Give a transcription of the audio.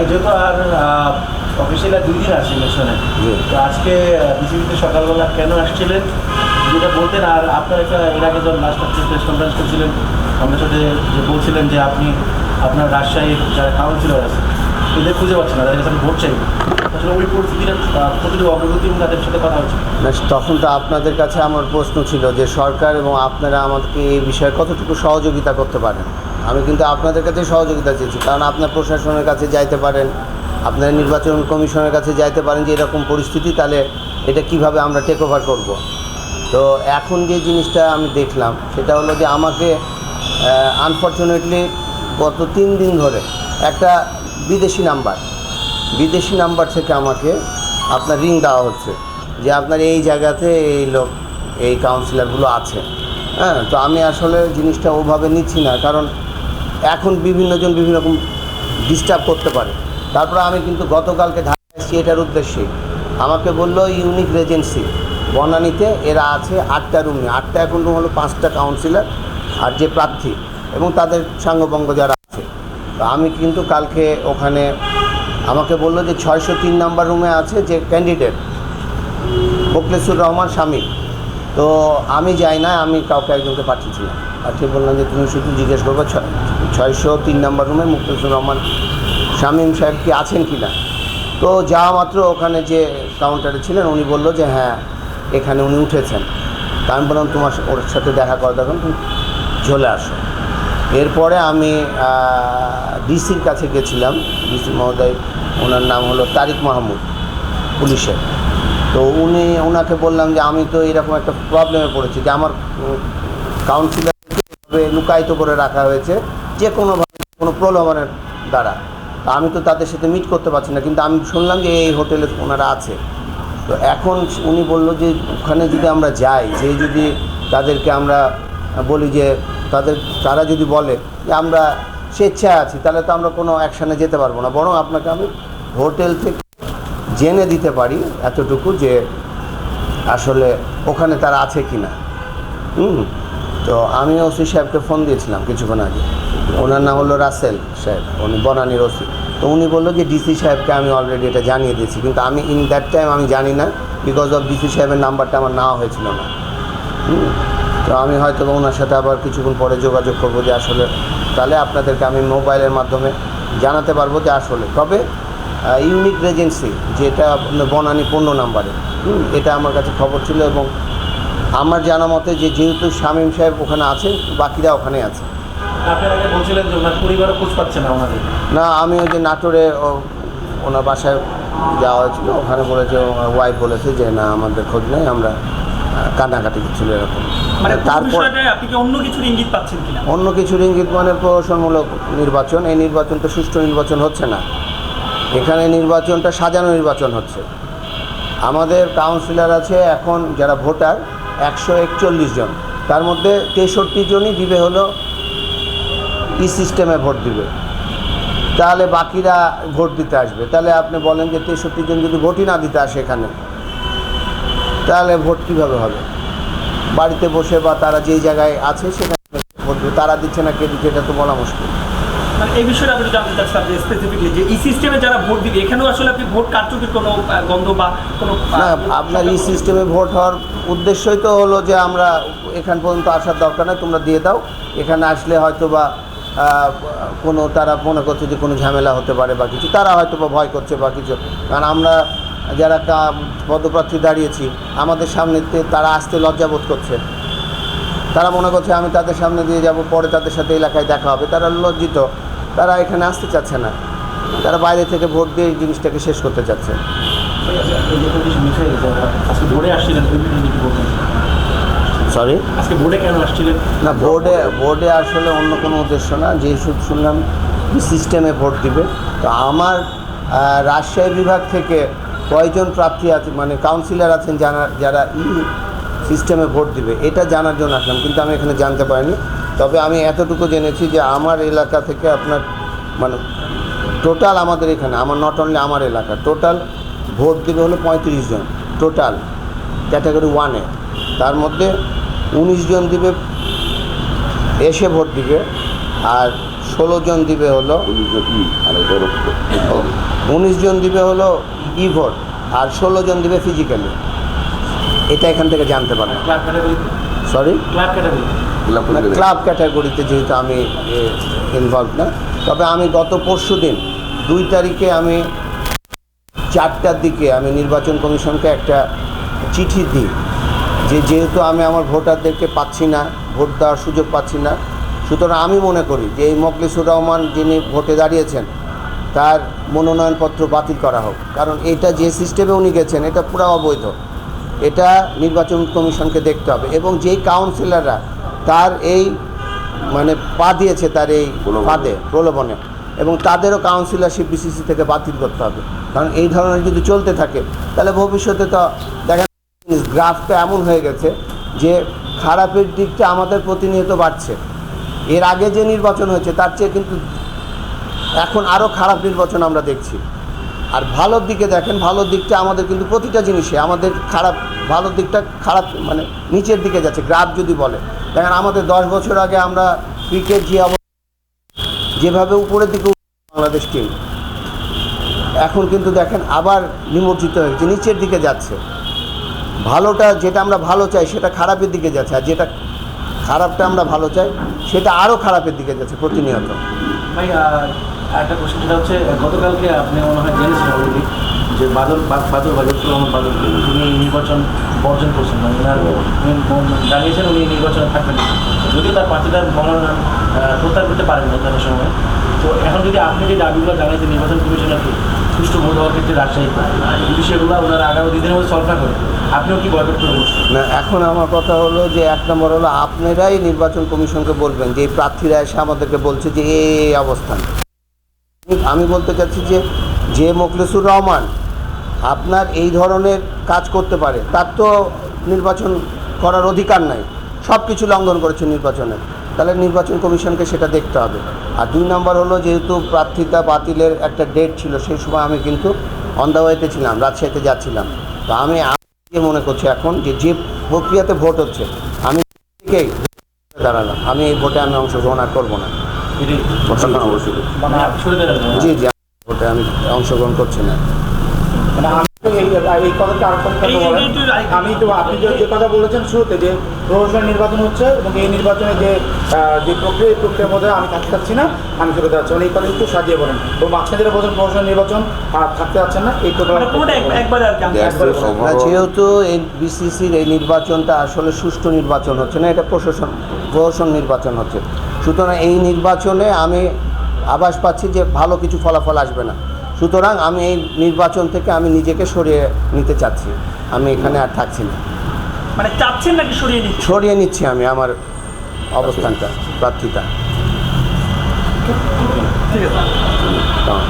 যেহেতু আর অফিসিয়াল দুই দিন আছে ইলেকশনে তো আজকে বিসিবিতে সকালবেলা কেন আসছিলেন? যেটা বলতেন আর আপনার একটা এর আগে যখন লাস্ট আপনি প্রেস কনফারেন্স করছিলেন আমাদের সাথে যে বলছিলেন যে আপনি আপনার রাজশাহীর যারা কাউন্সিলর আছে এদের খুঁজে পাচ্ছেন না তাদের কাছে ভোট চাই আসলে ওই পরিস্থিতিটা প্রতিটি অগ্রগতি এবং তাদের সাথে কথা হচ্ছে? না, তখন তো আপনাদের কাছে আমার প্রশ্ন ছিল যে সরকার এবং আপনারা আমাদেরকে এই বিষয়ে কতটুকু সহযোগিতা করতে পারেন? আমি কিন্তু আপনাদের কাছে সহযোগিতা চেয়েছি, কারণ আপনার প্রশাসনের কাছে যাইতে পারেন, আপনার নির্বাচন কমিশনের কাছে যাইতে পারেন যে এরকম পরিস্থিতি, তাহলে এটা কীভাবে আমরা টেক ওভার করব। তো এখন যে জিনিসটা আমি দেখলাম, সেটা হলো যে আমাকে আনফর্চুনেটলি গত তিন দিন ধরে একটা বিদেশি নাম্বার বিদেশি নাম্বার থেকে আমাকে আপনার রিং দেওয়া হচ্ছে, যে আপনার এই জায়গাতে এই লোক, এই কাউন্সিলরগুলো আছে। হ্যাঁ তো আমি আসলে জিনিসটা ওভাবে নিচ্ছি না, কারণ এখন বিভিন্নজন বিভিন্ন রকম ডিস্টার্ব করতে পারে। তারপরে আমি কিন্তু গতকালকে ঢাকা এসেছি এটার উদ্দেশ্যে। আমাকে বলল ইউনিক রেজেন্সি বনানীতে এরা আছে আটটা রুমে আটটা এখন রুম হলো পাঁচটা কাউন্সিলর আর যে প্রার্থী এবং তাদের সাঙ্গবঙ্গ যারা আছে। তো আমি কিন্তু কালকে ওখানে আমাকে বলল যে ছয়শো তিন নাম্বার রুমে আছে যে ক্যান্ডিডেট মোকলেসুর রহমান স্বামী। তো আমি যাই না আমি কাউকে একজনকে পাঠিয়েছিলাম। পাঠিয়ে বললাম যে, তুমি শুধু জিজ্ঞেস করব ছয়শো তিন নাম্বার রুমে মুক্তেশ্বর রহমান, শামীম সাহেব কি আছেন কি না? তো যাওয়া মাত্র ওখানে যে কাউন্টারে ছিলেন, উনি বলল যে হ্যাঁ এখানে উনি উঠেছেন। তা আমি বললাম, তোমার ওর সাথে দেখা করে দেখুন, তুমি চলে আসো। এরপরে আমি ডিসির কাছে গেছিলাম। ডিসি মহোদয়, ওনার নাম হলো তারিক মাহমুদ, পুলিশের। তো উনি ওনাকে বললাম যে, আমি তো এরকম একটা প্রবলেমে পড়েছি যে, আমার কাউন্সিলারকে লুকায়িত করে রাখা হয়েছে। যে কোনোভাবে কোনো প্রলোভনের দ্বারা। আমি তো তাদের সাথে মিট করতে পারছি না, কিন্তু আমি শুনলাম যে এই হোটেলে ওনারা আছে। তো এখন উনি বলল যে ওখানে যদি আমরা যাই, যে যদি তাদেরকে আমরা বলি যে তাদের, তারা যদি বলে যে আমরা স্বেচ্ছায় আছি, তাহলে তো আমরা কোনো অ্যাকশানে যেতে পারব না। বরং আপনাকে আমি হোটেল থেকে জেনে দিতে পারি এতটুকু যে আসলে ওখানে তারা আছে কি না হুম, তো আমি ওসি সাহেবকে ফোন দিয়েছিলাম কিছুক্ষণ আগে। ওনার নাম হলো রাসেল সাহেব, উনি বনানীর ওসি। তো উনি বলল যে ডিসি সাহেবকে আমি অলরেডি এটা জানিয়ে দিয়েছি, কিন্তু আমি ইন দ্যাট টাইম আমি জানি না বিকজ অফ ডিসি সাহেবের নাম্বারটা আমার নেওয়া হয়েছিল না। তো আমি হয়তো ওনার সাথে আবার কিছুক্ষণ পরে যোগাযোগ করব যে আসলে, তাহলে আপনাদেরকে আমি মোবাইলের মাধ্যমে জানাতে পারব যে আসলে। তবে ইউনিক রেজেন্সি, যেটা বনানী পণ্য নাম্বারে এটা আমার কাছে খবর ছিল এবং আমার জানা মতে যে যেহেতু শামীম সাহেব ওখানে আছে বাকিরা ওখানে আছে। আগে বলছিলেন যে ওনার পরিবারও খোঁজ পাচ্ছে না ওনাদের। না আমি ওই যে নাটোরে ও- ওনার বাসায় যাওয়া হয়েছিল। ওখানে বলেছে ওয়াইফ বলেছে যে না আমাদের খোঁজ নেই আমরা কান্নাকাটি ছিল এরকম। মানে পুরো তারপর আপনি কি অন্য কিছুর ইঙ্গিত পাচ্ছেন কিনা? অন্য কিছু ইঙ্গিত মানে প্রহসনমূলক নির্বাচন। এই নির্বাচন তো সুষ্ঠু নির্বাচন হচ্ছে না। এখানে নির্বাচনটা সাজানো নির্বাচন হচ্ছে। আমাদের কাউন্সিলর আছে এখন যারা ভোটার একশো একচল্লিশ জন। তার মধ্যে তেষট্টি জনই দিবে হলো ই সিস্টেমে ভোট দিবে। তাহলে বাকিরা ভোট দিতে আসবে। তাহলে আপনি বলেন যে তেষট্টি জন যদি ভোটই না দিতে আসে এখানে তাহলে ভোট কীভাবে হবে? বাড়িতে বসে বা তারা যেই জায়গায় আছে সেখানে ভোট দেবে। তারা দিচ্ছে না কে দিচ্ছে এটা তো বলা মুশকিল। মানে এই বিষয়টা আপনি জানতে চাচ্ছিলাম যে স্পেসিফিকলি যে এই সিস্টেমে যারা ভোট দিবে এখানেও আসলে আপনি ভোট কারচুপির কোনো গন্ধ বা কোনো আপনার এই সিস্টেমে ভোট হওয়ার উদ্দেশ্যই তো হলো যে আমরা এখান পর্যন্ত আসার দরকার নেই তোমরা দিয়ে দাও। এখানে আসলে হয়তো বা কোনো তারা মনে করছে যে কোনো ঝামেলা হতে পারে বা কিছু তারা হয়তো বা ভয় করছে বা কিছু। কারণ আমরা যারা পদপ্রার্থী দাঁড়িয়েছি আমাদের সামনে তে- তারা আসতে লজ্জা বোধ করছে। তারা মনে করছে আমি তাদের সামনে দিয়ে যাব পরে তাদের সাথে এলাকায় দেখা হবে। তারা লজ্জিত। তারা এখানে আসতে চাচ্ছে না। তারা বাইরে থেকে ভোট দিয়ে এই জিনিসটাকে শেষ করতে চাচ্ছে। আচ্ছা, ওই বিষয়ে কি বলবেন সরি আজকে বোর্ডে কেন আসছিলেন না বোর্ডে বোর্ডে আসলে অন্য কোনো উদ্দেশ্য না যে শুধু শুনলাম সিস্টেমে ভোট দিবে। তো আমার রাজশাহী বিভাগ থেকে কয়জন প্রার্থী আছে মানে কাউন্সিলর আছেন যারা যারা ই সিস্টেমে ভোট দিবে এটা জানার জন্য আসলাম কিন্তু আমি এখানে জানতে পারিনি। তবে আমি এতটুকু জেনেছি যে আমার এলাকা থেকে আপনার মানে টোটাল আমাদের এখানে আমার নট অনলি আমার এলাকা টোটাল ভোট দেবে হলো পঁয়ত্রিশ জন টোটাল ক্যাটাগরি ওয়ানে তার মধ্যে উনিশ জন দিবে এসে ভোট দিবে আর ষোলো জন দিবে হলো উনিশ জন দিবে হলো ই ভোট আর ষোলো জন দিবে ফিজিক্যালি এটা এখান থেকে জানতে পারেন সরি। ক্লাব ক্যাটাগরিতে যেহেতু আমি ইনভলভ না তবে আমি গত পরশু দিন দুই তারিখে আমি চারটার দিকে আমি নির্বাচন কমিশনকে একটা চিঠি দিই। যে যেহেতু আমি আমার ভোটারদেরকে পাচ্ছি না ভোট দেওয়ার সুযোগ পাচ্ছি না সুতরাং আমি মনে করি যে এই মকলিসুর রহমান যিনি ভোটে দাঁড়িয়েছেন তার মনোনয়নপত্র বাতিল করা হোক। কারণ এটা যে সিস্টেমে উনি গেছেন এটা পুরো অবৈধ। এটা নির্বাচন কমিশনকে দেখতে হবে এবং যেই কাউন্সিলররা তার এই মানে পা দিয়েছে তার এই। ফাঁদে প্রলোভনে। এবং তাদেরও কাউন্সিলরশিপ বিসিসি থেকে বাতিল করতে হবে। কারণ এই ধরনের যদি চলতে থাকে তাহলে ভবিষ্যতে তো দেখা গ্রাফটা এমন হয়ে গেছে যে খারাপের দিকটা আমাদের প্রতিনিয়ত বাড়ছে। এর আগে যে নির্বাচন হয়েছে, তার চেয়ে কিন্তু এখন আরও খারাপ নির্বাচন আমরা দেখছি। আর ভালোর দিকে দেখেন, ভালোর দিকটা আমাদের কিন্তু প্রতিটা জিনিসে, আমাদের খারাপ, ভালোর দিকটা খারাপ মানে নিচের দিকে যাচ্ছে, গ্রাফ যদি বলে। দেখেন, আমাদের দশ বছর আগে আমরা ক্রিকেট যে যেভাবে উপরের দিকে বাংলাদেশ টিম এখন কিন্তু দেখেন আবার নিমজ্জিত হয়েছে নিচের দিকে যাচ্ছে। ভালোটা যেটা আমরা ভালো চাই, সেটা খারাপের দিকে যাচ্ছে। আর যেটা খারাপটা আমরা ভালো চাই, সেটা আরও খারাপের দিকে যাচ্ছে প্রতিনিয়ত। ভাই একটা কোশ্চেন যেটা হচ্ছে গতকালকে আপনি মনে হয় জেনেছেন অলরেডি যে বাদল বাদল বাদল রহমান বাদল এই নির্বাচন বর্জন করছেন মানে জানিয়েছেন উনি নির্বাচনে থাকবেন যদিও তার পার্টিটার মনোনয়ন প্রত্যাহার করতে পারেন সময় তো এখন যদি আপনি যে দাবিগুলো নির্বাচন সুষ্ঠু ভোট হওয়ার ক্ষেত্রে রাজশাহী সেগুলো ওনারা আগামী দিনের মধ্যে আপনিও কি বয়কট করে বসছেন? না, এখন আমার কথা হলো যে এক নম্বর হলো আপনারাই নির্বাচন কমিশনকে বলবেন, যে প্রার্থীরা এসে আমাদেরকে বলছে যে এই অবস্থান। আমি বলতে চাচ্ছি যে যে মোখলেসুর রহমান আপনার এই ধরনের কাজ করতে পারে, তার তো নির্বাচন করার অধিকার নাই। সব কিছু লঙ্ঘন করেছে নির্বাচনে। তাহলে নির্বাচন কমিশনকে সেটা দেখতে হবে। আর দুই নম্বর হলো যেহেতু প্রার্থিতা বাতিলের একটা ডেট ছিল সেই সময় আমি কিন্তু অন্দাওয়াইতে ছিলাম রাজশাহীতে যাচ্ছিলাম। তো আমি যে মনে করছি এখন যে যে প্রক্রিয়াতে ভোট হচ্ছে আমি থেকেই দাঁড়ালাম আমি এই ভোটে আমি অংশগ্রহণ আর করব না। মানে জি জি ভোটে আমি অংশগ্রহণ করছি না। মানে আমি তো আপনি যে যে কথা বলেছেন শুরুতে যে প্রহসন নির্বাচন হচ্ছে এবং এই নির্বাচনে যে যে প্রক্রিয়া এই প্রক্রিয়ার মধ্যে আমি থাকতে চাচ্ছি না আমি চলে যাচ্ছি মানে এই কথা একটু সাজিয়ে বলেন। তো মাঝখানে যেটা বলছেন প্রহসন নির্বাচন আর থাকতে যাচ্ছেন না এই মানে overall- যেহেতু এই বিসিসির এই নির্বাচনটা আসলে সুষ্ঠু নির্বাচন হচ্ছে না এটা প্রশাসন প্রশাসন নির্বাচন হচ্ছে। সুতরাং এই নির্বাচনে আমি আভাস পাচ্ছি যে ভালো কিছু ফলাফল আসবে না। সুতরাং আমি এই নির্বাচন থেকে আমি নিজেকে সরিয়ে নিতে চাচ্ছি। আমি এখানে আর থাকছি না। মানে চাচ্ছেন নাকি সরিয়ে নিচ্ছেন? সরিয়ে নিচ্ছি আমি আমার অবস্থানটা প্রার্থীটা। ঠিক আছে। কারণ